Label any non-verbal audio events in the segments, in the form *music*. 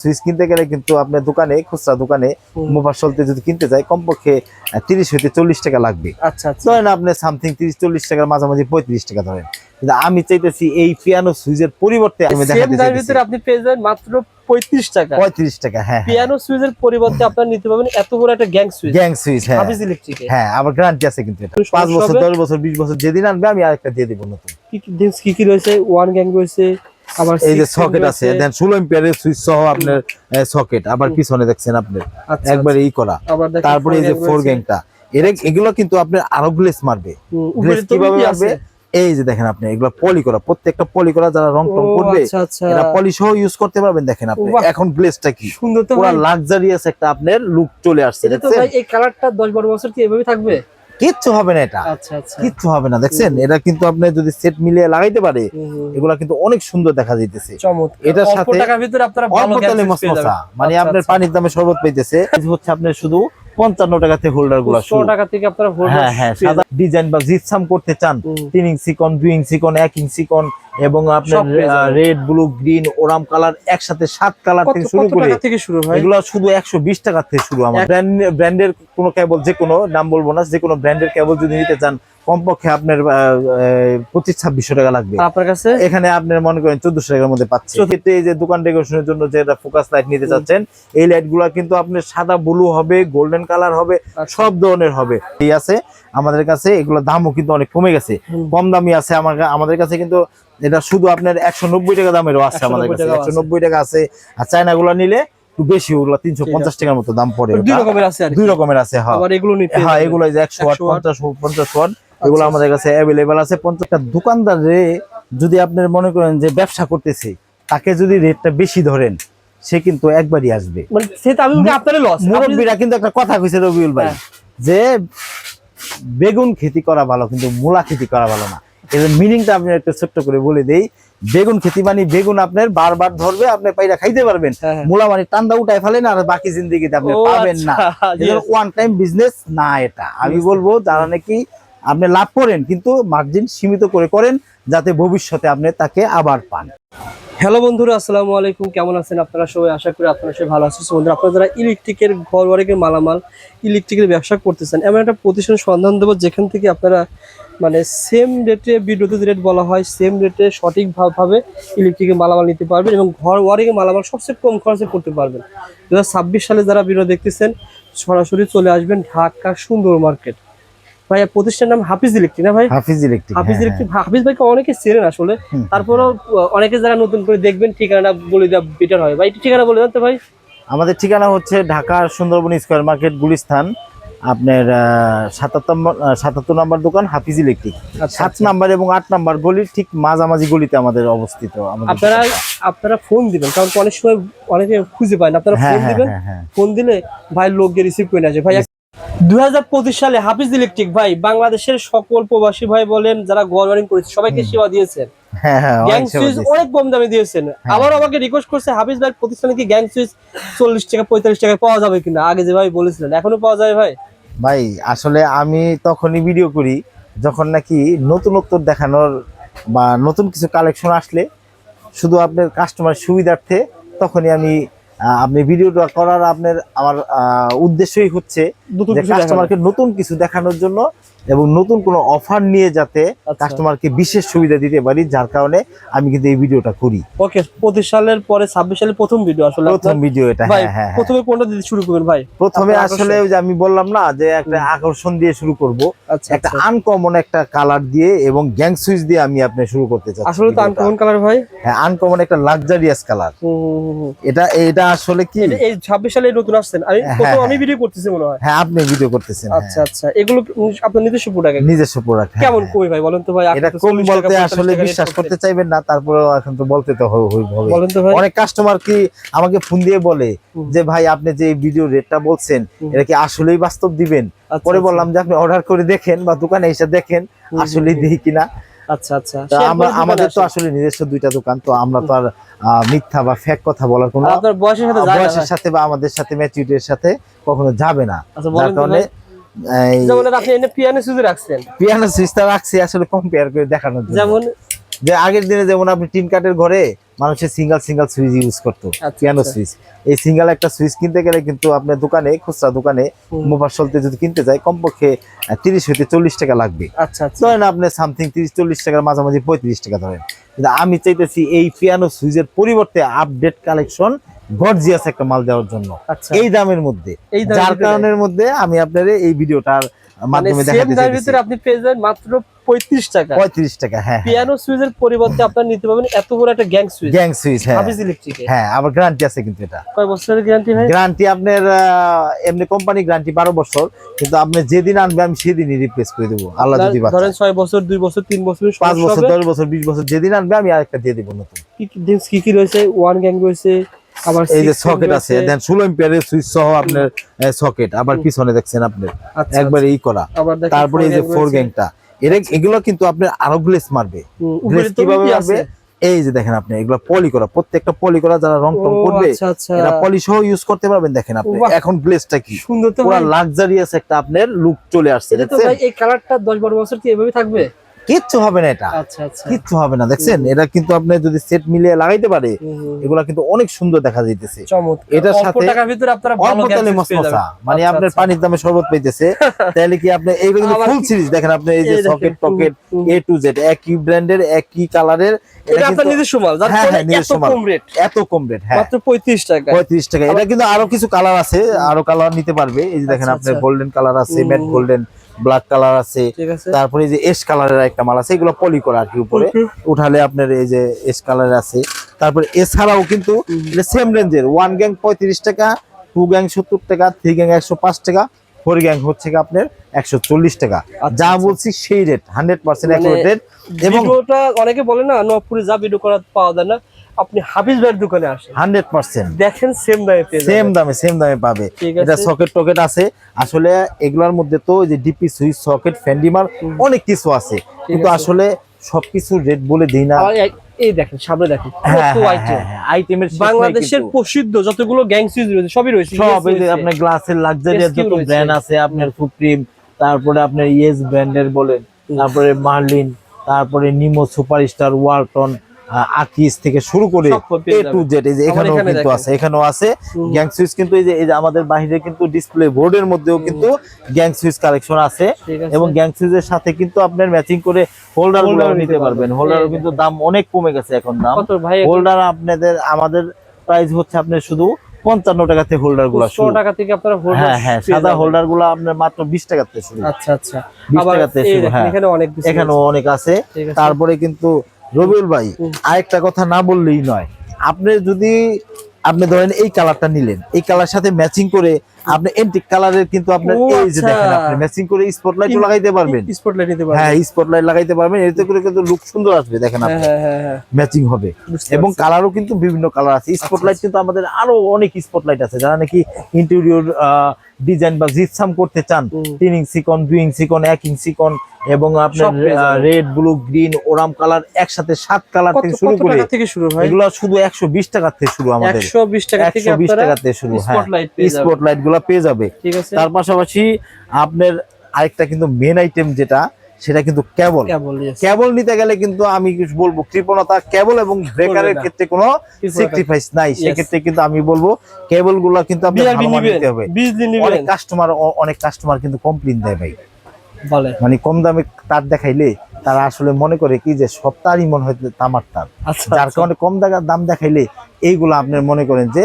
Switch কিনতে গেলে কিন্তু আপনার দোকানে খুচরা দোকানে। মোফাসলতে যদি কিনতে যায় কমপক্ষে তিরিশ হইতে চল্লিশ টাকা লাগবে। আচ্ছা আচ্ছা। ধরেন আপনি সামথিং তিরিশ চল্লিশ টাকার মাঝামাঝি পঁয়ত্রিশ টাকা ধরেন। কিন্তু আমি চাইতেছি এই পিয়ানো সুইচের পরিবর্তে আপনি পেয়ে যাবেন মাত্র পঁয়ত্রিশ টাকা। পঁয়ত্রিশ টাকা হ্যাঁ পিয়ানো সুইচের পরিবর্তে আপনারা নিতে পারবেন এত বড় একটা গ্যাং সুইচ। গ্যাং সুইচ হ্যাঁ। হ্যাঁ আমার গ্যারান্টি আছে কিন্তু পাঁচ বছর দশ বছর বিশ বছর যেদিন আনবে আমি আরেকটা দিয়ে দিব নতুন। কি কি দেখছ কি কি রয়েছে? ওয়ান গ্যাং রয়েছে। আবার এই যে সকেট আছে দেন ষোলো এম্পিয়ারের সুইচ সহ আপনার সকেট আবার পিছনে দেখছেন আপনার আচ্ছা, একবার ই করা। আচ্ছা। দেখেন তারপরে এই যে ফোর গ্যাংটা এর এগুলো কিন্তু আপনার আরও গ্লেস মারবে। গ্লেস কীভাবে মারবে? এই যে দেখেন আপনি এগুলো পলি করা। প্রত্যেকটা পলি করা যারা রং টং করবে আচ্ছা আচ্ছা। এটা পলি সহ ইউজ করতে পারবেন দেখেন আপনি। এখন গ্লেসটা কি? সুন্দর তো পুরো লাক্সারিয়াস একটা আপনার লুক চলে আসছে দেখছেন? এই কালারটা 10 12 বছর কি এভাবে থাকবে? কিচ্ছু হবে না এটা। আচ্ছা আচ্ছা। কিচ্ছু হবে না দেখছেন? এটা কিন্তু আপনি যদি সেট মিলিয়ে লাগাইতে পারে। এগুলা কিন্তু অনেক সুন্দর দেখা যাইতেছে। এটার সাথে। মানে আচ্ছা, আপনার। পানির দামে শরবত পাইতেছে। হচ্ছে আপনার শুধু পঞ্চান্ন টাকা থেকে হোল্ডারগুলো টাকা থেকে আপনারা হ্যাঁ হ্যাঁ সাদা ডিজাইন বা জিপসাম করতে চান তিন ইঞ্চি কন দুই ইঞ্চি কন এক ইঞ্চি কন এবং আপনার। রেড ব্লু গ্রিন ওরাম কালার একসাথে সাত কালার থেকে শুরু করে হয়? এগুলো শুধু একশো বিশ টাকা থেকে শুরু। আমার ব্র্যান্ডের কোনো কেবল যে কোনো নাম বলব না যে কোনো ব্র্যান্ডের কেবল যদি নিতে চান কমপক্ষে আপনার পঁচিশ ছাব্বিশশো টাকা লাগবে। আপনার কাছে? এখানে আপনার মনে করেন চোদ্দশো টাকার মধ্যে পাচ্ছে। সেক্ষেত্রে এই যে দোকান ডেকোরেশনের জন্য যে ফোকাস লাইট নিতে চাচ্ছেন এই লাইটগুলা কিন্তু আপনার সাদা ব্লু হবে গোল্ডেন কালার হবে আচ্ছা। সব ধরনের হবে। এই আছে আমাদের কাছে এগুলো দামও কিন্তু অনেক কমে গেছে। কম দামি আছে আমার আমাদের কাছে কিন্তু এটা শুধু আপনার একশো নব্বই টাকা দামেরও আছে আমাদের কাছে। একশো নব্বই টাকা আছে। আর চায়না গুলো নিলে একটু বেশি ওগুলো তিনশো পঞ্চাশ টাকার মতো দাম পড়ে। দুই রকমের আছে আর দুই রকমের আছে হ্যাঁ। এগুলো নিতে হ্যাঁ এগুলো একশো ওয়াট 100 পঞ্চাশ পঞ্চাশ ওয়াট। এগুলো আচ্ছা, আমাদের কাছে অ্যাভেলেবেল আছে। পঞ্চাশটা দোকানদার রে যদি আপনার মনে করেন যে ব্যবসা করতেছে তাকে যদি রেটটা বেশি ধরেন সে কিন্তু একবারই আসবে। মানে মুরব্বীরা কিন্তু একটা কথা কইছে রবিউল ভাই হ্যাঁ। যে বেগুন খেতি করা ভালো কিন্তু মূলা খেতি করা ভালো না। এর মিনিংটা আপনি একটু ছোট্ট করে বলে দেই। বেগুন খেতি মানে বেগুন আপনার বারবার ধরবে আপনি পাইরা খাইতে পারবেন। হ্যাঁ, হ্যাঁ। মূলা মানে টান্দা উঠায় ফেলেন আর বাকি জিন্দিগিতে আপনি পাবেন না। আচ্ছা, ওয়ান টাইম বিজনেস না এটা। আমি বলব যারা নাকি আপনি লাভ করেন, কিন্তু মার্জিন সীমিত করে করেন যাতে ভবিষ্যতে আপনি তাকে আবার পান। হ্যালো বন্ধুরা, আসসালামু আলাইকুম। কেমন আছেন আপনারা সবাই? আশা করি আপনারা সবাই ভালো আছেন। বন্ধুরা, আপনারা যারা ইলেকট্রিকের ঘর বাড়িকে মালামাল ইলেকট্রিকের ব্যবসা করতেছেন, এমন একটা প্রতিষ্ঠান সন্ধান দেবো, যেখান থেকে আপনারা মানে সেম রেটে বিদ্যুতের রেট বলা হয় সেম রেটে সঠিকভাবে ইলেকট্রিকের মালামাল নিতে পারবেন এবং ঘর ওয়ারিংয়ের মালামাল সবচেয়ে কম খরচে করতে পারবেন। দু সালে যারা ভিডিও দেখতেছেন, সরাসরি চলে আসবেন ঢাকা সুন্দর মার্কেট ভাই এই প্রতিষ্ঠানের নাম হাফিজ ইলেকট্রিক না ভাই? হাফিজ ইলেকট্রিক হাফিজ ইলেকট্রিক। হাফিজ ভাইকে অনেকে চেনেন আসলে। তারপরেও অনেকে যারা নতুন করে দেখবেন ঠিকানাটা বলে দেওয়া বেটার হয়। ভাই ঠিকানা বলে দেন তো ভাই। আমাদের ঠিকানা হচ্ছে ঢাকার সুন্দরবন স্কয়ার মার্কেট গুলিস্তান আপনার সাতাত্তর সাতাত্তর নম্বর দোকান হাফিজ ইলেকট্রিক। আচ্ছা, সাত আচ্ছা। নাম্বার এবং আট নাম্বার গলির ঠিক মাঝামাঝি গলিতে আমাদের অবস্থিত আপনারা আপনারা ফোন দিবেন কারণ অনেক সময় অনেকে খুঁজে পায় না। আপনারা হ্যাঁ ফোন হ্যাঁ দিবেন হ্যাঁ হ্যাঁ। ফোন দিলে ভাই লোক গিয়ে রিসিভ করে আসে। ভাই দুই সালে হাফিজ ইলেকট্রিক ভাই বাংলাদেশের সকল প্রবাসী ভাই বলেন যারা ঘর করেছে সবাইকে সেবা দিয়েছেন। হ্যাঁ হ্যাঁ গ্যাং সুইচ অনেক কম দামে দিয়েছেন। আবার আমাকে রিকোয়েস্ট করছে হাফিজ ভাই প্রতিষ্ঠানে কি গ্যাং সুইচ চল্লিশ টাকা পঁয়তাল্লিশ টাকায় পাওয়া যাবে কিনা? আগে যে ভাই বলেছিলেন এখনও পাওয়া যায় ভাই? ভাই আসলে আমি তখনই ভিডিও করি যখন নাকি নতুনত্ব দেখানোর বা নতুন কিছু কালেকশন আসলে শুধু আপনার কাস্টমার সুবিধার্থে তখনই আমি আপনি ভিডিওটা করার আপনার আমার আহ, উদ্দেশ্যই হচ্ছে। কাস্টমারকে নতুন কিছু দেখানোর জন্য এবং নতুন কোনো অফার নিয়ে যাতে আচ্ছা। কাস্টমারকে বিশেষ সুবিধা দিতে পারি যার কারণে আমি কিন্তু এই ভিডিওটা করি। ওকে পঁচিশ সালের পরে ছাব্বিশ সালের প্রথম ভিডিও আসলে প্রথম ভিডিও এটা হ্যাঁ হ্যাঁ হ্যাঁ। প্রথমে কোনটা দিতে শুরু করবেন ভাই? প্রথমে আসলে ওই যে আমি বললাম না যে একটা আকর্ষণ দিয়ে শুরু করব। আচ্ছা একটা আচ্ছা। আনকমন একটা কালার দিয়ে এবং গ্যাং সুইচ দিয়ে আমি আপনি শুরু করতে চাচ্ছি আসলে তো আনকমন কালার ভাই? হ্যাঁ আনকমন একটা লাক্সারিয়াস কালার। এটা এটা আসলে কি? এই ছাব্বিশ সালে নতুন আসছেন। আমি হ্যাঁ, প্রথম হ্যাঁ। আমি ভিডিও করতেছি মনে হয়। হ্যাঁ আপনি ভিডিও করতেছেন আচ্ছা আচ্ছা। এগুলো কি আপনার নিজস্ব প্রোডাক্ট নিজস্ব প্রোডাক্ট কেমন কমে ভাই বলেন তো ভাই? এটা কম বলতে আসলে বিশ্বাস করতে চাইবেন না তারপরেও এখন তো বলতে তো হবে হবে- হবে বলেন তো ভাই। অনেক কাস্টমার কি আমাকে ফোন দিয়ে বলে যে ভাই আপনি যে ভিডিও রেটটা বলছেন এটা কি আসলেই বাস্তব দিবেন? আচ্ছা, পরে আচ্ছা। বললাম যে আপনি অর্ডার করে দেখেন বা দোকানে এসে দেখেন আসলেই দেখি কিনা আচ্ছা আচ্ছা। আমরা আমাদের তো আসলে। নিজস্ব দুইটা দোকান তো আমরা তো আর মিথ্যা বা ফেক কথা বলার কোনো আপনার বয়সের সাথে বয়সের সাথে বা আমাদের সাথে সাথে কখনো যাবে না। আচ্ছা যার কারণে যেমন আপনি এনে পিয়ানো সুজি রাখছেন। পিয়ানো সুইচটা রাখছি আসলে কম্পেয়ার করে দেখানোর জন্য। যেমন যে আগের দিনে যেমন আপনি টিন কাঠের ঘরে মানুষের সিঙ্গেল সিঙ্গেল সুইচ ইউজ করতো আচ্ছা, পিয়ানো আচ্ছা। সুইচ। এই সিঙ্গেল একটা সুইচ কিনতে গেলে কিন্তু আপনার দোকানে খুচরা দোকানে হুম। মোবাসলতে যদি কিনতে যায় কমপক্ষে তিরিশ হইতে চল্লিশ টাকা লাগবে। আচ্ছা আচ্ছা। ধরেন আপনি সামথিং তিরিশ চল্লিশ টাকার মাঝামাঝি পঁয়ত্রিশ টাকা ধরেন। কিন্তু আমি চাইতেছি এই পিয়ানো সুইচের পরিবর্তে আপডেট কালেকশন গর্জিয়াস একটা মাল দেওয়ার জন্য। আচ্ছা। এই দামের মধ্যে। এই দামের যার কারণের মধ্যে আমি আপনার এই ভিডিওটার মানে মাধ্যমে দেখাতে ভিতরে আপনি পেয়ে যাবেন মাত্র পঁয়ত্রিশ টাকা। পঁয়ত্রিশ টাকা হ্যাঁ পিয়ানো সুইচের পরিবর্তে আপনার নিতে পারবেন এত বড় একটা গ্যাং সুইচ গ্যাং সুইচ হ্যাঁ। হাফিজ ইলেকট্রিকে হ্যাঁ আবার গ্যারান্টি আছে কিন্তু এটা। কয় বছরের গ্যারান্টি ভাই? গ্যারান্টি আপনার এমনি কোম্পানি গ্যারান্টি বারো বছর কিন্তু আপনি যেদিন আনবে আমি সেদিনই রিপ্লেস করে দেবো আল্লাহ যদি বাঁচায়। ধরেন ছয় বছর দুই বছর তিন বছর পাঁচ বছর দশ বছর বিশ বছর যেদিন আনবে আমি আরেকটা দিয়ে দেবো নতুন। কি কি কি কি রয়েছে? ওয়ান গ্যাং রয়েছে আবার এই যে সকেট আছে দেন এম্পিয়ারের সুইচ সহ আপনার সকেট আবার পিছনে দেখছেন আপনি আচ্ছা, একবার এই করা। আচ্ছা। দেখেন তারপরে এই যে ফোর গ্যাংটা এর এগুলো কিন্তু আপনার আরও গ্লেস মারবে। গ্লেস কীভাবে মারবে? এই যে দেখেন আপনি এগুলো পলি করা প্রত্যেকটা পলি করা যারা রং টং করবে আচ্ছা আচ্ছা। এটা পলি সহ ইউজ করতে পারবেন দেখেন আপনি। এখন গ্লেসটা কি? সুন্দর পুরো লাক্সারিয়াস একটা আপনার লুক চলে আসছে এটা এই কালারটা দশ বারো বছর কি এভাবে থাকবে? কিচ্ছু হবে না এটা। আচ্ছা আচ্ছা। কিচ্ছু হবে না দেখছেন? এটা কিন্তু আপনি যদি সেট মিলিয়ে লাগাইতে পারে। এগুলা কিন্তু অনেক সুন্দর দেখা যাইতেছে। এটার সাথে। মানে আচ্ছা, আপনার। পানির দামে শরবত পাইতেছে তাহলে কি আপনি এইগুলো কিন্তু ফুল সিরিজ দেখেন আপনি এই যে সকেট টকেট এ টু জেড একই ব্র্যান্ডের একই কালারের এটা আপনার নিজস্ব মাল যার ফলে নিজস্ব এত কম রেট এত কম রেট হ্যাঁ। মাত্র পঁয়ত্রিশ টাকা। পঁয়ত্রিশ টাকা। এটা কিন্তু আরও কিছু কালার আছে আরও কালার নিতে পারবে। এই যে দেখেন আপনার। গোল্ডেন কালার আছে। ম্যাট গোল্ডেন ব্ল্যাক কালার আছে তারপরে এই যে এস কালারের একটা মাল আছে এগুলো পলি করা আর কি উপরে। উঠালে আপনার এই যে এস কালার আছে। তারপরে এছাড়াও কিন্তু সেম রেঞ্জের ওয়ান গ্যাং পঁয়ত্রিশ টাকা টু গ্যাং সত্তর টাকা থ্রি গ্যাং একশো পাঁচ টাকা ফোর গ্যাং হচ্ছে আপনার একশো চল্লিশ টাকা। আচ্ছা, যা আচ্ছা। বলছি সেই রেট হান্ড্রেড পার্সেন্ট রেট এবং অনেকে বলে না নবপুরে যা ভিডিও করা পাওয়া যায় না। আপনি হাফিজ ভাইয়ের দোকানে আসেন। Hundred percent. দেখেন সেম দামে সেম দামে সেম দামে পাবে। এটা সকেট টকেট আছে। আসলে এগুলার মধ্যে তো যে ডিপি সুইচ সকেট ফ্যান্ডিমার অনেক কিছু আছে। কিন্তু আসলে সবকিছু রেট বলে দিই না। এই- দেখেন সামনে দেখেন কত হ্যাঁ, আইটেম হ্যাঁ, হ্যাঁ, আইটেমের বাংলাদেশের প্রসিদ্ধ যতগুলো গ্যাং সুইচ রয়েছে সবই রয়েছে। সব আপনার গ্লাসের লাক্সারিয়াস যত ব্র্যান্ড আছে আপনার সুপ্রিম তারপরে আপনার ইয়েস ব্র্যান্ডের বলেন তারপরে মার্লিন তারপরে নিমো সুপারস্টার ওয়ালটন আকিস থেকে শুরু করে এ টু জেড এই যে এখানেও এখানে কিন্তু আছে এখানেও আছে। গ্যাং সুইচ কিন্তু এই যে এই যে আমাদের বাইরে কিন্তু ডিসপ্লে বোর্ডের মধ্যেও কিন্তু গ্যাং সুইচ কালেকশন আছে। এবং গ্যাং সুইচের সাথে কিন্তু আপনার ম্যাচিং করে হোল্ডারগুলো নিতে পারবেন। হোল্ডারও কিন্তু দাম অনেক কমে গেছে এখন দাম। হোল্ডার আপনাদের আমাদের প্রাইস হচ্ছে আপনার শুধু পঞ্চান্ন টাকা থেকে হোল্ডারগুলো ষোলো টাকা থেকে আপনারা হোল্ডার হ্যাঁ হ্যাঁ সাদা হোল্ডারগুলো আপনার মাত্র বিশ টাকা থেকে শুরু। আচ্ছা আচ্ছা। 20 আবার টাকাতে শুরু, হ্যাঁ। এখানে অনেক আছে। তারপরে কিন্তু রবিউল ভাই আরেকটা কথা না বললেই নয়। আপনি যদি আপনি ধরেন এই কালারটা নিলেন এই কালার সাথে ম্যাচিং করে আপনি এন্টিক কালারের কিন্তু আপনার এই যে দেখেন আচ্ছা। আপনি ম্যাচিং করে স্পটলাইট লাগাইতে পারবেন। স্পটলাইট নিতে পারবেন। হ্যাঁ স্পটলাইট লাগাইতে পারবেন এতে করে কিন্তু লুক সুন্দর আসবে দেখেন হ্যাঁ আপনি। হ্যাঁ হ্যাঁ হ্যাঁ ম্যাচিং হবে। এবং। কালারও কিন্তু বিভিন্ন কালার আছে। স্পটলাইট কিন্তু আমাদের আরও অনেক স্পটলাইট আছে। যারা নাকি ইন্টেরিয়র ডিজাইন বা জিপসাম করতে চান তিন ইঞ্চি কন দুই ইঞ্চি কন এক ইঞ্চি কন এবং আপনার। রেড ব্লু গ্রিন ওরাম কালার একসাথে সাত কালার থেকে শুরু করে থেকে শুরু এগুলো শুধু একশো বিশ টাকা থেকে শুরু আমাদের। একশো বিশ টাকা থেকে টাকা শুরু হ্যাঁ। স্পটলাইটগুলা পেয়ে যাবে। ঠিক আছে। তার পাশাপাশি আপনার আরেকটা কিন্তু মেন আইটেম যেটা সেটা কিন্তু কেবল। কেবল নিতে গেলে কিন্তু আমি বলব কৃপণতা কেবল এবং ব্রেকারের ক্ষেত্রে কোনো। স্যাক্রিফাইস নাই। সেক্ষেত্রে কিন্তু আমি বলব কেবলগুলা কিন্তু নিতে হবে। অনেক কাস্টমার অনেক কাস্টমার কিন্তু কমপ্লেন দেয় ভাই। মানে কম দামে তার দেখাইলে তারা আসলে মনে করে কি যে সব তারই মনে হয় তামার তার। আচ্ছা যার আচ্ছা। কারণে কম দাম দেখাইলে এইগুলো আপনি মনে করেন যে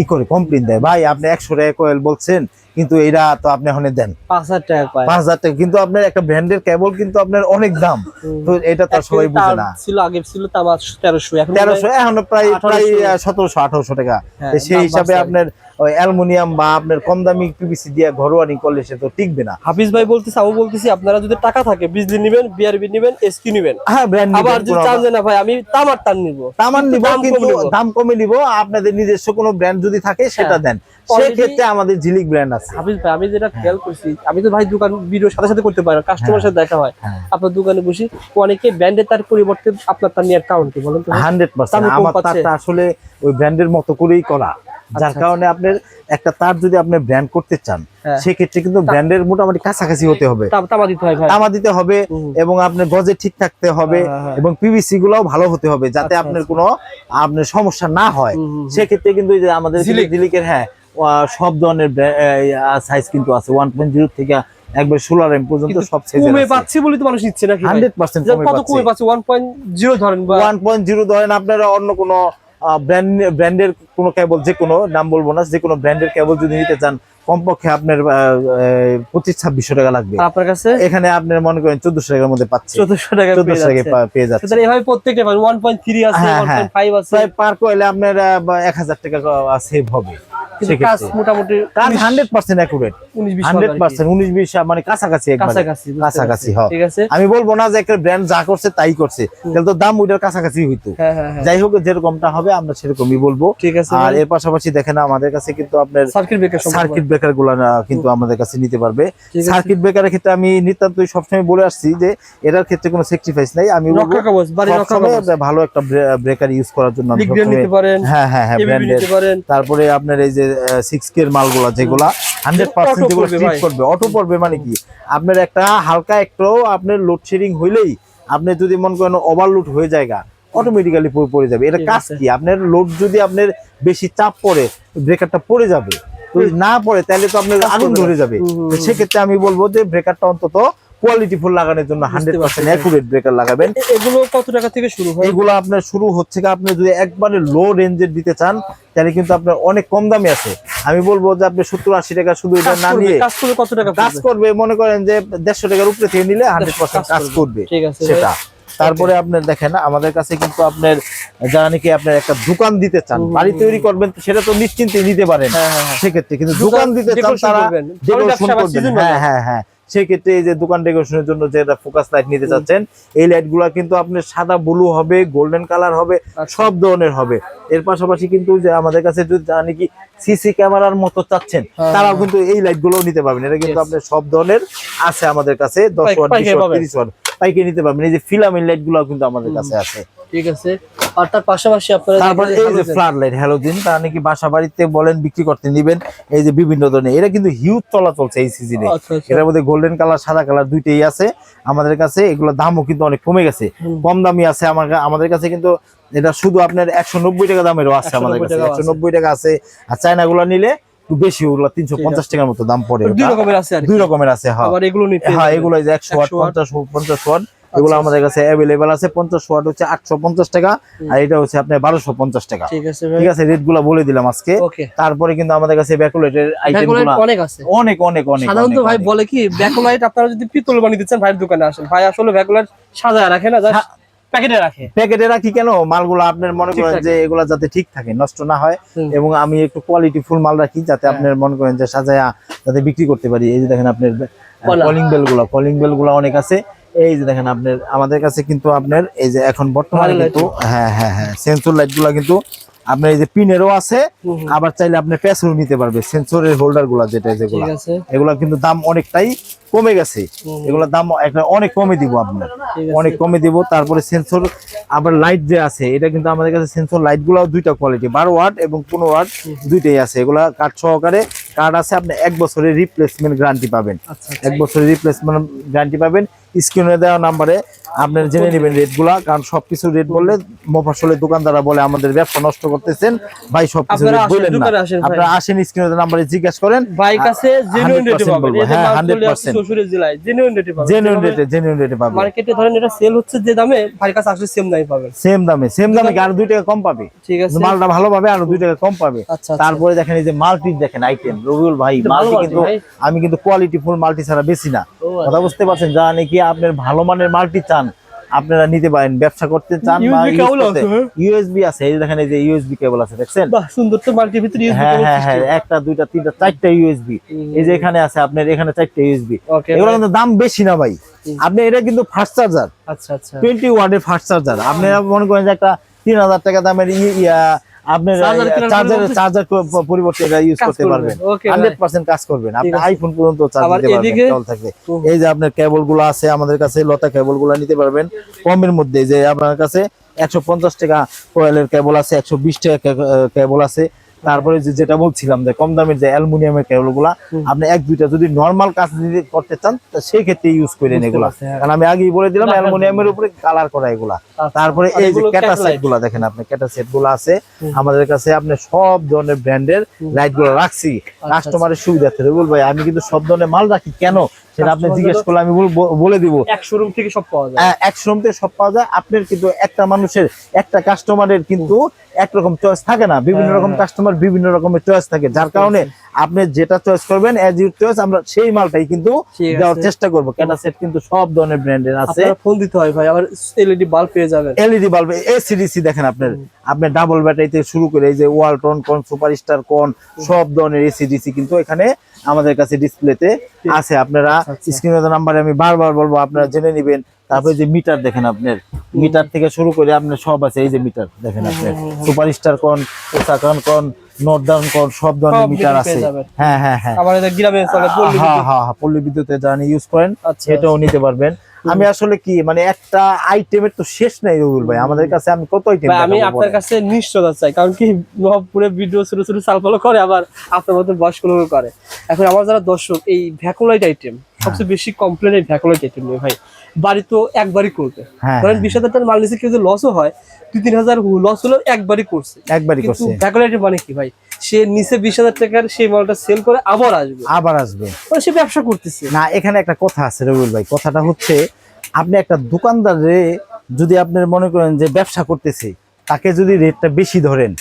ই করে কমপ্লেন দেয়। ভাই আপনি একশো টাকা কয়েল বলছেন কিন্তু এরা তো আপনি এখন দেন। পাঁচ হাজার টাকা পাঁচ হাজার টাকা কিন্তু আপনার একটা ব্র্যান্ডের কেবল কিন্তু আপনার অনেক দাম। তো এটা তো সবাই বুঝে না। ছিল আগে ছিল তার তেরোশো। এখন তেরোশো এখন প্রায় প্রায় সতেরোশো আঠারোশো টাকা। হ্যাঁ, সেই হিসাবে আপনার ওই অ্যালুমিনিয়াম বা আপনার কম দামি পিভিসি দিয়ে ঘরোয়ানি করলে সে তো টিকবে না। হাফিজ ভাই বলতেছে আমি বলতেছি আপনারা যদি টাকা থাকে বিজলি নিবেন বিআরবি নিবেন এসকি নিবেন। হ্যাঁ ব্র্যান্ড আবার যদি চান না ভাই আমি তামার টান নিব। তামান নিব কিন্তু দাম কমে নিব আপনাদের নিজস্ব কোনো ব্র্যান্ড যদি থাকে সেটা হ্যাঁ। দেন। Already- সেক্ষেত্রে আমাদের ঝিলিক ব্র্যান্ড আছে। হাফিজ ভাই আমি যেটা খেয়াল করছি আমি তো ভাই দোকান ভিডিওর সাথে সাথে করতে পারি কাস্টমার সাথে দেখা হয়। হ্যাঁ। আপনার দোকানে বসি অনেকে ব্র্যান্ডের তার পরিবর্তে আপনার তার নেওয়ার কারণ কি বলুন তো? Hundred percent. আমার। তারটা আসলে ওই ব্র্যান্ডের মতো করেই করা। যার আচ্ছা। কারণে আপনার একটা তার যদি আপনি ব্র্যান্ড করতে চান হ্যাঁ। সেক্ষেত্রে কিন্তু ব্র্যান্ডের মোটামুটি কাছাকাছি হতে হবে তামা দিতে হয় হবে এবং আপনার গজে ঠিক থাকতে হবে হ্যাঁ, হ্যাঁ। এবং পিভিসি গুলাও ভালো হতে হবে যাতে আচ্ছা, আপনার আচ্ছা। কোনো আপনার সমস্যা না হয়। সেক্ষেত্রে কিন্তু এই যে আমাদের। দিলিকের হ্যাঁ সব ধরনের সাইজ কিন্তু আছে ওয়ান পয়েন্ট জিরো থেকে একবার ষোলো এম পর্যন্ত সব সাইজ কমে পাচ্ছে বলে তো মানুষ নিচ্ছে নাকি হান্ড্রেড পার্সেন্ট যে কত কমে পাচ্ছে ওয়ান পয়েন্ট জিরো ধরেন বা ওয়ান পয়েন্ট জিরো ধরেন আপনারা অন্য কোনো ব্র্যান্ড ব্র্যান্ডের কোনো কেবল যে কোনো নাম বলব না যে কোনো ব্র্যান্ডের কেবল যদি নিতে চান কমপক্ষে আপনার পঁচিশ ছাব্বিশশো টাকা লাগবে। আপনার কাছে? এখানে আপনার মনে করেন চোদ্দশো টাকার মধ্যে পাচ্ছে। চোদ্দশো টাকা চোদ্দশো টাকা যাচ্ছে। পেয়ে যাচ্ছে। এভাবে প্রত্যেকটা ওয়ান পয়েন্ট থ্রি আছে প্রায় পার করলে আপনার এক হাজার টাকা সেভ হবে। কিন্তু কাজ মোটামুটি কাজ মানে কাছাকাছি একবারে। কাছাকাছি বুঝতে কাছাকাছি পারছি। হয় ঠিক আছে। আমি বলব না যে একটা ব্র্যান্ড যা করছে তাই করছে তাহলে তো দাম ওইটার কাছাকাছি হইতো। হ্যাঁ হ্যাঁ হ্যাঁ। যাই হোক যেরকমটা হবে আমরা সেরকমই বলব। ঠিক আছে আর এর পাশাপাশি দেখেন আমাদের কাছে কিন্তু আপনার সার্কিট ব্রেকার সার্কিট ব্রেকারগুলা কিন্তু আমাদের কাছে নিতে পারবে। সার্কিট ব্রেকারের ক্ষেত্রে আমি নিতান্তই সবসময় বলে আসছি যে এটার ক্ষেত্রে কোনো স্যাক্রিফাইস নাই। আমি ভালো একটা ব্রেকার ইউজ করার জন্য হ্যাঁ হ্যাঁ হ্যাঁ ব্র্যান্ডের তারপরে আপনার এই যে সিক্স কে মালগুলা যেগুলা হান্ড্রেড পার্সেন্ট যেগুলো করবে। অটো পড়বে মানে কি? আপনার একটা হালকা একটু আপনার লোডশেডিং হইলেই আপনি যদি মন করেন ওভারলোড হয়ে জায়গা অটোমেটিক্যালি পড়ে যাবে। এটা কাজ কি? আপনার লোড যদি আপনার বেশি চাপ পড়ে ব্রেকারটা পড়ে যাবে। যদি না পড়ে তাহলে তো আপনার আগুন ধরে যাবে। সেক্ষেত্রে আমি বলব যে ব্রেকারটা অন্তত কোয়ালিটি ফুল লাগানোর জন্য হান্ড্রেড পার্সেন্ট অ্যাকুরেট ব্রেকার লাগাবেন। এগুলো কত টাকা থেকে শুরু হয়? এগুলো আপনার শুরু হচ্ছে আপনি যদি একবারে লো রেঞ্জের দিতে চান তাহলে কিন্তু আপনার অনেক কম দামে আছে। আমি বলব যে আপনি সত্তর আশি টাকা শুধু এটা না নিয়ে কাজ করবে কত টাকা কাজ করবে মনে করেন যে দেড়শো টাকার উপরে থেকে নিলে হান্ড্রেড পার্সেন্ট কাজ করবে। সেটা। তারপরে আপনার দেখেন আমাদের কাছে কিন্তু আপনার যারা নাকি আপনার একটা দোকান দিতে চান বাড়ি তৈরি করবেন সেটা তো নিশ্চিন্তে নিতে পারেন। হ্যাঁ হ্যাঁ হ্যাঁ। সেক্ষেত্রে কিন্তু দোকান দিতে চান তারা হ্যাঁ হ্যাঁ হ্যাঁ। সেক্ষেত্রে এই যে দোকান ডেকোরেশনের জন্য যেটা ফোকাস লাইট নিতে চাচ্ছেন এই লাইটগুলা কিন্তু আপনার সাদা ব্লু হবে গোল্ডেন কালার হবে আচ্ছা। সব ধরনের হবে এর পাশাপাশি কিন্তু যে আমাদের কাছে যদি যারা নাকি সিসি ক্যামেরার মতো চাচ্ছেন হ্যাঁ, তারাও হ্যাঁ। কিন্তু এই লাইটগুলো নিতে পারবেন এটা কিন্তু. আপনার সব ধরনের আছে আমাদের কাছে দশ পাই- ওয়াট বিশ ওয়াট। তিরিশ ওয়াট পাইকে নিতে পারবেন এই যে ফিলামেন্ট লাইটগুলো কিন্তু আমাদের কাছে আছে ঠিক আছে। আর তার পাশাপাশি আপনারা তারপর এই যে halogen- ফ্লাড লাইট হ্যালোজিন তারা নাকি বাসা বাড়িতে বলেন বিক্রি করতে নিবেন এই যে বিভিন্ন ধরনের। এটা কিন্তু হিউজ চলা চলছে এই সিজনে আচ্ছা আচ্ছা। এটার মধ্যে গোল্ডেন কালার সাদা কালার দুইটাই আছে আমাদের কাছে। এগুলো দামও কিন্তু অনেক কমে গেছে। কম দামি আছে আমার আমাদের কাছে কিন্তু এটা শুধু আপনার একশো নব্বই টাকা দামেরও আছে আমাদের কাছে। একশো নব্বই টাকা আছে। আর চায়না গুলো নিলে একটু বেশি ওগুলো তিনশো পঞ্চাশ টাকার মতো দাম পড়ে। দুই রকমের আছে দুই রকমের আছে হ্যাঁ। এগুলো নিতে হ্যাঁ এগুলো একশো আট 100 পঞ্চাশ পঞ্চাশ ওয়াট এগুলো আচ্ছা, আমাদের কাছে অ্যাভেলেবেল আছে পঞ্চাশ ওয়াট হচ্ছে আটশো পঞ্চাশ টাকা আর এটা হচ্ছে আপনার বারোশো পঞ্চাশ টাকা। ঠিক আছে ঠিক আছে রেটগুলা বলে দিলাম আজকে। তারপরে কিন্তু আমাদের কাছে ব্যাকুলেটের আইটেম অনেক আছে। অনেক অনেক অনেক সাধারণত ভাই বলে কি ব্যাকলাইট আপনারা যদি পিতল বানিয়ে দিচ্ছেন ভাইয়ের দোকানে আসেন। ভাই আসলে ব্যাকলাইট সাজায় রাখে না জাস্ট প্যাকেটে রাখে। প্যাকেটে রাখি কেন? মালগুলো আপনার মনে করেন যে এগুলা যাতে ঠিক থাকে নষ্ট না হয়। এবং আমি একটু কোয়ালিটি ফুল মাল রাখি যাতে হ্যাঁ। আপনার মনে করেন যে সাজায়া যাতে বিক্রি করতে পারি। এই যে দেখেন আপনার কলিং। বেলগুলা কলিং বেলগুলা অনেক আছে। এই যে দেখেন আপনার আমাদের কাছে কিন্তু আপনার এই যে এখন বর্তমানে কিন্তু হ্যাঁ হ্যাঁ হ্যাঁ সেন্সর লাইটগুলা কিন্তু আপনার এই যে পিনেরও আছে। আবার চাইলে আপনি প্যাসেও নিতে পারবে সেন্সরের হোল্ডারগুলা যেটা যেগুলা এগুলা। কিন্তু দাম অনেকটাই কমে গেছে। হুম। এগুলোর দাম একটা অনেক কমে দিব আপনার। অনেক কমে দিব তারপরে সেন্সর আবার লাইট যে আছে এটা কিন্তু আমাদের কাছে সেন্সর লাইটগুলো দুইটা কোয়ালিটি বারো ওয়াট এবং পনেরো ওয়াট দুইটাই আছে। এগুলা কাঠ সহকারে কার্ড আছে আপনি এক বছরের রিপ্লেসমেন্ট গ্যারান্টি পাবেন। আচ্ছা এক বছরের রিপ্লেসমেন্ট গ্যারান্টি পাবেন। স্ক্রিনে দেওয়া নাম্বারে আপনার জেনে নেবেন রেটগুলা কারণ সবকিছু রেট বললে মফাসলের দোকানদাররা বলে আমাদের ব্যবসা নষ্ট করতেছেন। ভাই সবকিছু রেট বললেন না। ভাই। আপনারা আসেন স্ক্রিনে নাম্বারে জিজ্ঞাসা করেন। ভাই কাছে জেনুইন রেটে পাবেন। হ্যাঁ, 100% আসছে শ্বশুরের জেলায় জেনুইন রেটে পাবেন। জেনুইন রেটে জেনুইন রেটে পাবেন। মার্কেটে ধরেন এটা সেল হচ্ছে যে দামে ভাইয়ের কাছে আসলে সেম দামে পাবেন। সেম দামে সেম দামে কি আরও দুই টাকা কম পাবে? ঠিক আছে। মালটা ভালো পাবে আরও দুই টাকা কম পাবে। আচ্ছা আচ্ছা। তারপরে দেখেন এই যে মাল্টি দেখেন আইটেম রবিউল ভাই মাল্টি কিন্তু আমি কিন্তু কোয়ালিটি ফুল মাল্টি ছাড়া বেশি না। আচ্ছা। কথা বুঝতে পারছেন? যারা নাকি আপনার ভালো মানের মাল্টি চান আপনারা নিতে পারেন ব্যবসা করতে চান বা আছে, হ্যাঁ? ইউএসবি আছে এই দেখেন এই যে ইউএসবি কেবল আছে দেখছেন? বাহ সুন্দর তো মাল্টির ভিতরে হ্যাঁ হ্যাঁ হ্যাঁ একটা দুইটা তিনটা চারটা ইউএসবি এই যে এখানে আছে আপনার এখানে চারটা ইউএসবি ওকে এগুলো কিন্তু দাম বেশি না ভাই। আপনি এটা কিন্তু ফাস্ট চার্জার আচ্ছা আচ্ছা। টোয়েন্টি ওয়ার্ডের ফাস্ট চার্জার আপনারা মনে করেন যে একটা তিন হাজার টাকা দামের ইয়া আপনার চার্জার চার্জার পরিবর্তে এটা ইউজ করতে পারবেন। Okay, ভাই। হান্ড্রেড পার্সেন্ট কাজ করবেন আপনি আইফোন পর্যন্ত চার্জ দিতে পারবেন এদিকে- কেবল এই যে আপনার কেবলগুলো আছে আমাদের কাছে লতা কেবলগুলো নিতে পারবেন। কমের মধ্যে যে আপনার কাছে একশো পঞ্চাশ টাকা কোয়েলের কেবল আছে একশো বিশ টাকা কেবল আছে। তারপরে যে যেটা বলছিলাম যে কম দামের যে অ্যালুমিনিয়ামের কেবলগুলা। আপনি এক দুইটা যদি নর্মাল কাজ করতে চান তা সেই ক্ষেত্রে ইউজ করেন এগুলা। হ্যাঁ। কারণ আমি আগেই বলে দিলাম অ্যালুমিনিয়ামের উপরে কালার করা এগুলা। আচ্ছা। তারপরে এই যে ক্যাটা সেটগুলা দেখেন আপনি ক্যাটা সেটগুলো আছে। আমাদের কাছে আপনি সব ধরনের ব্র্যান্ডের লাইটগুলো রাখছি। আচ্ছা। কাস্টমারের সুবিধার্থে। রবিউল ভাই আমি কিন্তু সব ধরনের মাল রাখি কেন? সেটা আপনি জিজ্ঞেস করলে আমি বলে দিব। এক শোরুম থেকে সব পাওয়া যায়। এক শ্রম থেকে সব পাওয়া যায়। আপনার কিন্তু একটা মানুষের একটা কাস্টমারের কিন্তু একরকম চয়েস থাকে না। বিভিন্ন হ্যাঁ, রকম হ্যাঁ। কাস্টমার বিভিন্ন রকমের চয়েস থাকে। যার কারণে আপনি যেটা চয়েস করবেন এজ ইউর চয়েস আমরা সেই মালটাই কিন্তু দেওয়ার চেষ্টা করব। ক্যাটা সেট কিন্তু সব ধরনের ব্র্যান্ডের আছে। ফোন দিতে হয় ভাই। আবার এলইডি বাল্ব পেয়ে যাবেন। এলইডি বাল্ব এসিডিসি দেখেন আপনার। আপনার ডাবল ব্যাটারি থেকে শুরু করে এই যে ওয়ালটন কোন সুপারস্টার কোন সব ধরনের এসিডিসি কিন্তু এখানে আমাদের কাছে ডিসপ্লেতে আছে। আপনারা আচ্ছা। স্ক্রিনের নাম্বারে আমি বারবার বলব আপনারা জেনে নেবেন। তারপরে যে মিটার দেখেন আপনার। মিটার থেকে শুরু করে আপনার সব আছে এই যে মিটার দেখেন আপনার। সুপারস্টার কোন ওসাকন কোন নর্দার্ন কোন সব ধরনের মিটার আছে। হ্যাঁ হ্যাঁ হ্যাঁ। হ্যাঁ বিদ্যুৎ। হ্যাঁ হ্যাঁ পল্লী বিদ্যুতে জানি ইউজ করেন। আচ্ছা সেটাও নিতে পারবেন। আমি আসলে কি মানে একটা আইটেমের তো শেষ নাই রবিউল ভাই। আমাদের কাছে আমি কত আইটেম আমি আপনার কাছে নিশ্চয়তা চাই কারণ কি নবপুরে ভিডিও ছোট ছোট চালপালো করে আবার আপনার মতো বয়স্ক লোক করে। এখন আমার যারা দর্শক এই ভ্যাকুলাইট আইটেম সবচেয়ে বেশি কমপ্লেন এই ভ্যাকুলাইট আইটেম নিয়ে ভাই। বাড়ি তো একবারই করবে। হ্যাঁ ধরেন বিশ হাজার টাকার মাল নিচে কেউ যদি লসও হয় দুই তিন হাজার লস হলেও একবারই করছে। একবারই করছে। ভ্যাকুলাইট মানে কি ভাই? সে নিচে বিশ হাজার টাকার সেই মালটা সেল করে আবার আসবে। আবার আসবে। মানে সে ব্যবসা করতেছে। না এখানে একটা কথা আছে রবিউল ভাই। কথাটা হচ্ছে আপনি একটা দোকানদারে যদি আপনার মনে করেন যে ব্যবসা করতেছে তাকে যদি রেটটা বেশি ধরেন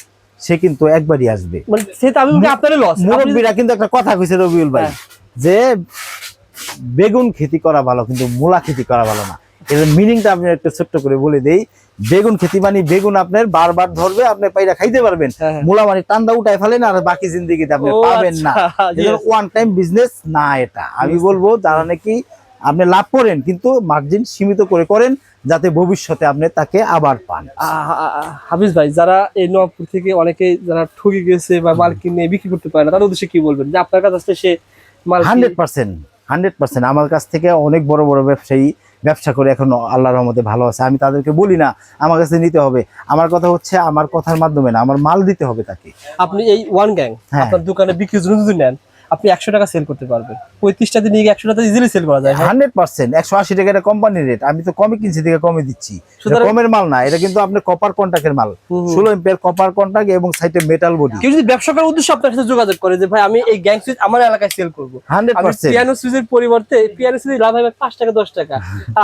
সে কিন্তু একবারই আসবে। মানে সে তো আমি বলছি আপনারই লস মুরব্বীরা কিন্তু একটা কথা কইছে রবিউল ভাই হ্যাঁ। যে বেগুন খেতি করা ভালো কিন্তু মূলা খেতি করা ভালো না। এর মিনিংটা আপনি একটু ছোট্ট করে বলে দেই। বেগুন খেতি মানে বেগুন আপনার বারবার ধরবে আপনি পাইরা খাইতে পারবেন। হ্যাঁ, হ্যাঁ। মূলা মানে টান্দা উঠায় ফেলেন আর বাকি জিন্দিগিতে আপনি পাবেন না। আচ্ছা, ওয়ান টাইম বিজনেস না এটা। আমি বলব যারা নাকি আপনি লাভ করেন কিন্তু মার্জিন সীমিত করে করেন যাতে ভবিষ্যতে আপনি তাকে আবার পান। হাফিজ ভাই যারা এই নবাবপুর থেকে অনেকে যারা ঠকে গেছে বা মাল কিনে বিক্রি করতে পারে না তাদের উদ্দেশ্যে কি বলবেন? যে আপনার কাছে সে মাল হান্ড্রেড পার্সেন্ট হান্ড্রেড পার্সেন্ট আমার কাছ থেকে অনেক বড় বড় ব্যবসায়ী ব্যবসা করে এখন আল্লাহর রহমতে ভালো আছে। আমি তাদেরকে বলি না আমার কাছে নিতে হবে। আমার কথা হচ্ছে আমার কথার মাধ্যমে না আমার মাল দিতে হবে তাকে। আপনি এই ওয়ান গ্যাং হ্যাঁ। আপনার দোকানে বিক্রি জন্য যদি নেন আপনি একশো টাকা সেল করতে পারবেন। পঁয়ত্রিশটা দিন একশো টাকা ইজিলি সেল করা যায় হ্যাঁ? হান্ড্রেড পার্সেন্ট একশো আশি টাকা এটা কোম্পানির রেট আমি তো কমে কিনছি থেকে কমে দিচ্ছি। কমের মাল না এটা কিন্তু আপনার কপার কন্টাক্টের মাল। ষোলো এম্পিয়ার কপার কন্টাক্ট এবং সাইডে মেটাল বডি কেউ যদি ব্যবসা করার উদ্দেশ্যে আপনার সাথে যোগাযোগ করে যে ভাই আমি এই গ্যাং সুইচ আমার এলাকায় সেল করব। Hundred percent. পিয়ানো সুইচের পরিবর্তে পিয়ানো সুইচ লাভ হবে পাঁচ টাকা দশ টাকা।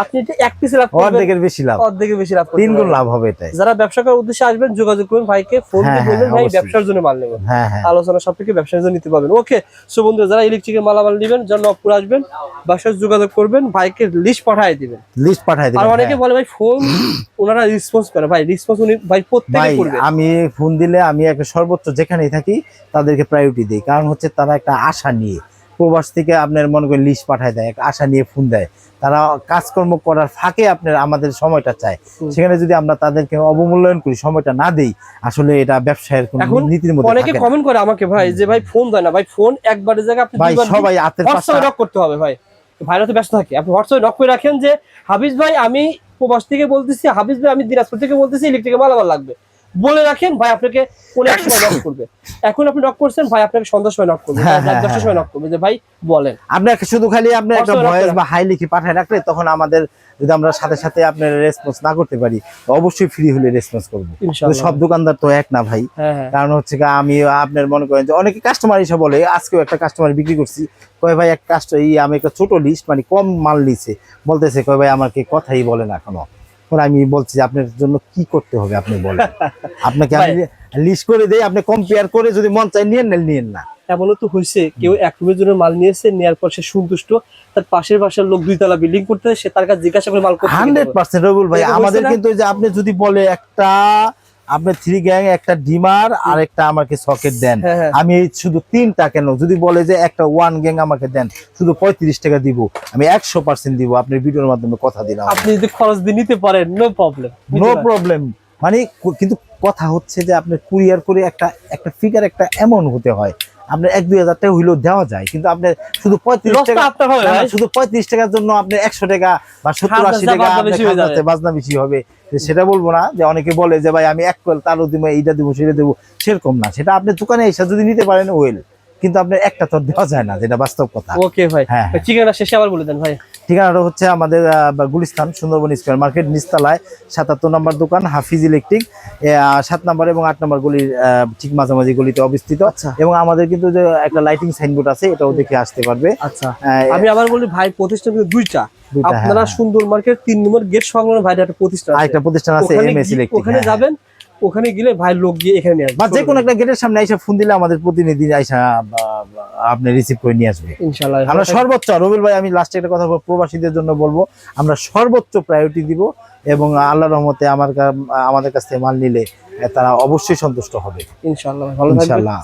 আপনি এটা এক পিস লাভ করবেন। অর্ধেকের বেশি লাভ। অর্ধেকের বেশি লাভ তিন গুণ লাভ হবে এটাই। যারা ব্যবসা করার উদ্দেশ্যে আসবেন যোগাযোগ করুন ভাইকে ফোন দিয়ে হ্যাঁ, বলবেন হ্যাঁ, ভাই ব্যবসার জন্য মাল নেব হ্যাঁ হ্যাঁ। আলোচনা সাপেক্ষে ব্যবসার জন্য নিতে পারবেন। ওকে সো বন্ধুরা যারা ইলেকট্রিকের মালামাল নেবেন যারা নবপুর আসবেন বাসায় যোগাযোগ করবেন ভাইকে লিস্ট পাঠিয়ে দিবেন। লিস্ট পাঠাই আর অনেকে হ্যাঁ। বলে ভাই ফোন *clears throat* ওনারা রেসপন্স করে। ভাই রেসপন্স উনি ভাই প্রত্যেকই করবে। আমি ফোন দিলে আমি একটা সর্বোচ্চ যেখানেই থাকি তাদেরকে প্রায়োরিটি দিই। কারণ হচ্ছে তারা একটা আশা নিয়ে প্রবাস থেকে আপনার মনে করেন লিস্ট পাঠায় দেয় একটা আশা নিয়ে ফোন দেয়। তারা কাজকর্ম করার ফাঁকে আপনার আমাদের সময়টা চায়। সেখানে যদি আমরা তাদেরকে অবমূল্যায়ন করি সময়টা না দেই আসলে এটা ব্যবসায়ের কোনো নীতির মধ্যে অনেকে কমেন্ট করে আমাকে ভাই যে ভাই ফোন দেয় না ভাই ফোন একবারের জায়গায় আপনি ভাই সবাই হাতের পাশে নক করতে হবে ভাই। ভাইরা তো ব্যস্ত থাকে। আপনি হোয়াটসঅ্যাপে নক করে রাখেন যে হাবিজ ভাই আমি প্রবাস থেকে বলতেছি হাবিজ ভাই আমি দিনাজপুর থেকে বলতেছি ইলেকট্রিকের মালামাল লাগবে। বলে রাখেন ভাই আপনাকে কোন এক সময় নক করবে। এখন আপনি নক করছেন ভাই আপনাকে সন্ধ্যার সময় নক করবে। হ্যাঁ, হ্যাঁ, দশটার সময় নক করবে যে ভাই বলেন। আপনি একটা শুধু খালি আপনি একটা ভয়েস বা হাই লিখে পাঠায় রাখলে তখন আমাদের যদি আমরা সাথে সাথে আপনার রেসপন্স না করতে পারি অবশ্যই ফ্রি হলে রেসপন্স করব। সব দোকানদার তো এক না ভাই। হ্যাঁ হ্যাঁ। কারণ হচ্ছে আমি আপনার মনে করেন যে অনেকে কাস্টমার এসে বলে আজকেও একটা কাস্টমার বিক্রি করছি। কয় ভাই এক কাস্টমার আমি একটা ছোট লিস্ট মানে কম মাল নিছে। বলতেছে কয় ভাই আমাকে কথাই বলেন এখনও। পরে আমি বলছি যে আপনার জন্য কি করতে হবে আপনি বলেন। *laughs* আপনাকে আমি লিস্ট করে দেই আপনি কম্পেয়ার করে যদি মন চাই নিয়েন না নিয়েন না। এমনও তো হয়েছে কেউ এক রুমের জন্য মাল নিয়েছে নেওয়ার পর সে সন্তুষ্ট তার পাশের বাসার লোক দুই তালা বিল্ডিং করতে সে তার কাছে জিজ্ঞাসা করে মাল করতে হান্ড্রেড পার্সেন্ট রবিউল ভাই আমাদের কিন্তু যে আপনি যদি বলে একটা আপনি থ্রি গ্যাং একটা ডিমার আর একটা আমাকে সকেট দেন। হ্যাঁ হ্যাঁ। আমি শুধু তিনটা কেন? যদি বলে যে একটা ওয়ান গ্যাং আমাকে দেন শুধু পঁয়ত্রিশ টাকা দিব। আমি একশো পার্সেন্ট দিব। আপনি ভিডিওর মাধ্যমে কথা দিলাম আপনি যদি খরচ দিয়ে নিতে পারেন নো প্রবলেম নো প্রবলেম মানে কিন্তু কথা হচ্ছে যে আপনার কুরিয়ার করে একটা একটা ফিগার একটা এমন হতে হয়। আপনার এক দুই হাজার টাকা হইলেও দেওয়া যায়। কিন্তু আপনার শুধু পঁয়ত্রিশ টাকা শুধু পঁয়ত্রিশ টাকার জন্য আপনি একশো টাকা বা সত্তর আশি টাকা বাজনা বেশি হবে। সেটা বলব না যে অনেকে বলে যে ভাই আমি এক কোয়েল তারও দিব এইটা দিব সেটা দেবো সেরকম না। সেটা আপনি দোকানে এসে যদি নিতে পারেন ওয়েল। কিন্তু আপনার একটা তো দেওয়া যায় না যেটা বাস্তব কথা। ওকে ভাই। হ্যাঁ, হ্যাঁ। ঠিকানা শেষে আবার বলে দেন ভাই। ঠিকানাটা হচ্ছে আমাদের গুলিস্তান সুন্দরবন স্কোয়ার মার্কেট নিস্তালায় সাতাত্তর নম্বর দোকান হাফিজ ইলেকট্রিক সাত নম্বর এবং আট নম্বর গলির ঠিক মাঝামাঝি গলিতে অবস্থিত। আচ্ছা। এবং আমাদের কিন্তু যে একটা লাইটিং সাইনবোর্ড আছে এটাও দেখে আসতে পারবে। আচ্ছা। আমি আবার বলি ভাই প্রতিষ্ঠান কিন্তু দুইটা। হ্যাঁ, আপনারা হ্যাঁ। সুন্দর মার্কেট তিন নম্বর গেট সংলগ্ন ভাইটা একটা প্রতিষ্ঠান আছে। আরেকটা প্রতিষ্ঠান আছে ওখানে এম এস ইলেকট্রিক ওখানে যাবেন ওখানে গেলে ভাই লোক গিয়ে এখানে নিয়ে আসবে। বা যে কোনো একটা গেটের সামনে আইসা ফোন দিলে আমাদের প্রতিনিধি আইসা আপনি রিসিভ করে নিয়ে আসবে। ইনশাআল্লাহ। আমরা সর্বোচ্চ রবিল ভাই আমি লাস্টে একটা কথা বলব, প্রবাসীদের জন্য বলব আমরা সর্বোচ্চ প্রায়োরিটি দিব এবং আল্লাহ রহমতে আমার আমাদের কাছ থেকে মাল নিলে তারা অবশ্যই সন্তুষ্ট হবে। ইনশাআল্লাহ ভালো ইনশাআল্লাহ।